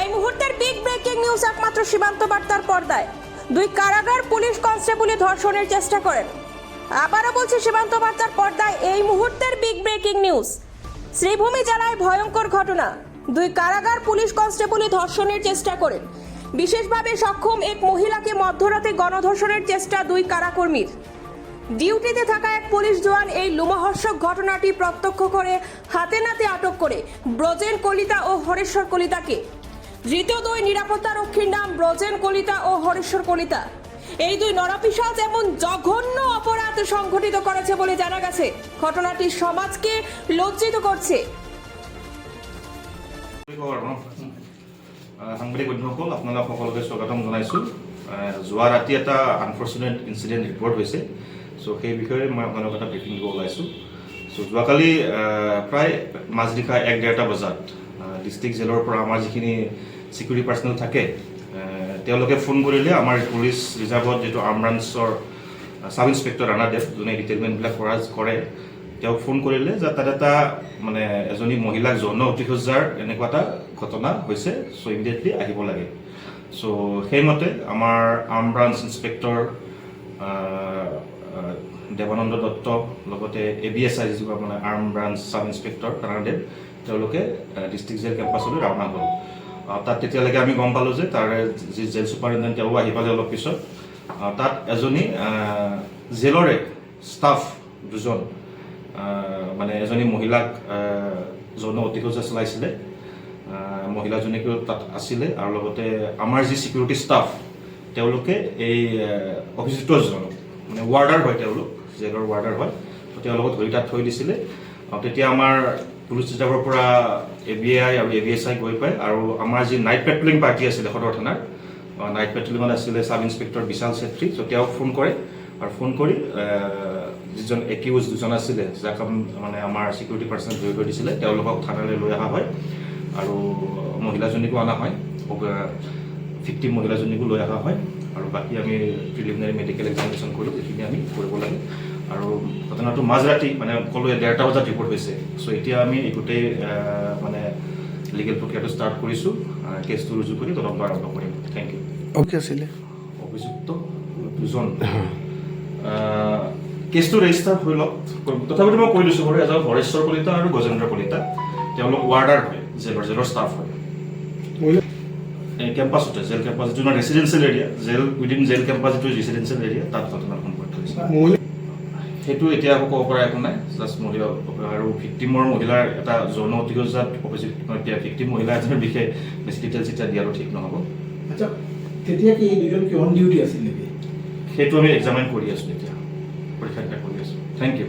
এই মুহূর্তের big breaking news একমাত্র সীমান্ত বার্তার পর্দায়। দুই কারাগার পুলিশ কনস্টেবলি ধর্ষণের চেষ্টা করেন। আবারও বলছি সীমান্ত বার্তার পর্দায় এই মুহূর্তের বিগ ব্রেকিং নিউজ শ্রীভূমি জেলায় ভয়ঙ্কর ঘটনা। দুই কারাগার পুলিশ কনস্টেবলি ধর্ষণের চেষ্টা করেন। বিশেষভাবে সক্ষম এক মহিলাকে মধ্যরাতে গণধর্ষণের চেষ্টা দুই কারাকর্মীর। ডিউটিতে থাকা এক পুলিশ জওয়ান এই লোমহর্ষক ঘটনাটি প্রত্যক্ষ করে হাতে নাতে আটক করে ব্রজেন কলিতা ও হরেশ্বর কলিতাকে ধৃত দুই নিরাপত্তা রক্ষীর নাম ব্রজেন কলিতা ও হরেশ্বর কলিতা। এই দুই নরপিশাচ এমন জঘন্য অপরাধ সংঘটিত করেছে বলে জানা গেছে। ঘটনাটি সমাজকে লজ্জিত করছে। সাংবাদিক বন্ধুসকল, আপোনালোক সকলোকে স্বাগতম জনাইছোঁ। যোৱা ৰাতি এটা আনফৰ্চুনেট ইনচিডেণ্ট ৰিপৰ্ট হৈছে। চ' সেই বিষয়ে মই আপোনালোকক এটা ব্ৰিফিং দিব ওলাইছোঁ। চ' যোৱাকালি প্ৰায় মাজনিশা এক ডেৰটা বজাত ডিষ্ট্ৰিক্ট জেলৰ পৰা আমাৰ যিখিনি ছিকিউৰিটি পাৰ্চনেল থাকে তেওঁলোকে ফোন কৰিলে আমাৰ পুলিচ ৰিজাৰ্ভত যিটো আৰ্ম ব্ৰাঞ্চৰ ছাব ইনস্পেক্টৰ ৰাণাদেৱ যোনে ডিটেইলমেণ্টবিলাক কৰা, কৰে, তেওঁক ফোন কৰিলে যে তাত এটা মানে এজনী মহিলাক যৌন অতিসজ্জাৰ এনেকুৱা এটা ঘটনা হৈছে চ' ইমিডিয়েটলি আহিব লাগে। চ' সেইমতে আমাৰ arm branch inspector Devananda Dutta, লগতে এ বি এছ আই যিটো মানে arm branch sub inspector Ranadev তেওঁলোকে ডিষ্ট্ৰিক্ট জেল কেম্পাছলৈ ৰাওনা হ'ল। তাত তেতিয়ালৈকে আমি গম পালোঁ যে তাৰে যি জেল ছুপাৰিণ্টেণ্ট তেওঁ আহি পালে অলপ পিছত। তাত এজনী জেলৰে ষ্টাফ দুজন মানে এজনী মহিলাক যৌন অতিসজ্জা চলাইছিলে। আহ, মহিলাজনীকেও তাত আছিলে আৰু লগতে আমাৰ যি ছিকিউৰিটি ষ্টাফ তেওঁলোকে এই আহ, অভিযুক্তজন মানে ৱাৰ্ডাৰ হয় তেওঁলোক জেলৰ ৱাৰ্ডাৰ হয়। ত' তেওঁলোকক ধৰি তাত থৈ দিছিলে। তেতিয়া আমাৰ পুলিচ ৰিজাৰ্ভৰ পৰা এ বি আই আৰু এ বি এছ আই গৈ পায়। আৰু আমাৰ যি নাইট পেট্ৰলিং পাৰ্টি আছিলে সদৰ থানাৰ নাইট পেট্ৰলিঙত আছিলে ছাব ইনস্পেক্টৰ বিশাল চেত্ৰী চ' তেওঁক ফোন কৰে আৰু ফোন কৰি যিজন একিউজ দুজন আছিলে, যাক মানে আমাৰ ছিকিউৰিটি পাৰ্চনে কৰি দিছিলে, তেওঁলোকক থানালৈ লৈ অহা হয়। আৰু মহিলাজনীকো অনা হয়। ফিফটি মহিলাজনীকো লৈ অহা হয়। আৰু বাকী আমি প্ৰিলিমিনাৰী মেডিকেল এক্সামিনেশ্যন কৰোঁ এইখিনি আমি কৰিব লাগে। আৰু ঘটনাটো মাজৰাতি মানে ক'লোৱে ডেৰটা বজাত ৰিপৰ্ট হৈছে। চ' এতিয়া আমি এই গোটেই মানে লিগেল প্ৰক্ৰিয়াটো ষ্টাৰ্ট কৰিছোঁ কেছটো ৰুজু কৰি তদন্ত আৰম্ভ কৰিম। থেংক ইউ অকে আছিলে? অভিযুক্ত দুজন। কেছটো ৰেজিষ্টাৰ হৈ লওক। তথাপিতো মই কৈ দিছোঁ বাৰু এজন হৰেশ্বৰ কলিতা আৰু গজেন্দ্ৰ কলিতা। তেওঁলোক ৱাৰ্ডাৰ হয় জেলৰ জেলৰ ষ্টাফ হয়। কেম্পাছতে জেল কেম্পাছ যিটো residential area jail within jail campus যিটো ৰেচিডেঞ্চিয়েল এৰিয়া তাত ঘটনা মহিলা সেইটো এতিয়া আকৌ ক'ব পৰা একো নাই জাষ্ট মহিলা আৰু ভিক্টিমৰ মহিলাৰ এটা যৌন অতিসজ্জাত অভিযোগ এতিয়া ভিক্টিম মহিলা এজনৰ বিষয়ে বেছি ডিটেইলছ এতিয়া দিয়াটো ঠিক নহ'ব। আচ্ছা তেতিয়া কি দুজন কি অন ডিউটি আছিল নেকি? সেইটো আমি এক্সামিন কৰি আছোঁ এতিয়া পৰীক্ষা কৰি আছোঁ। Thank you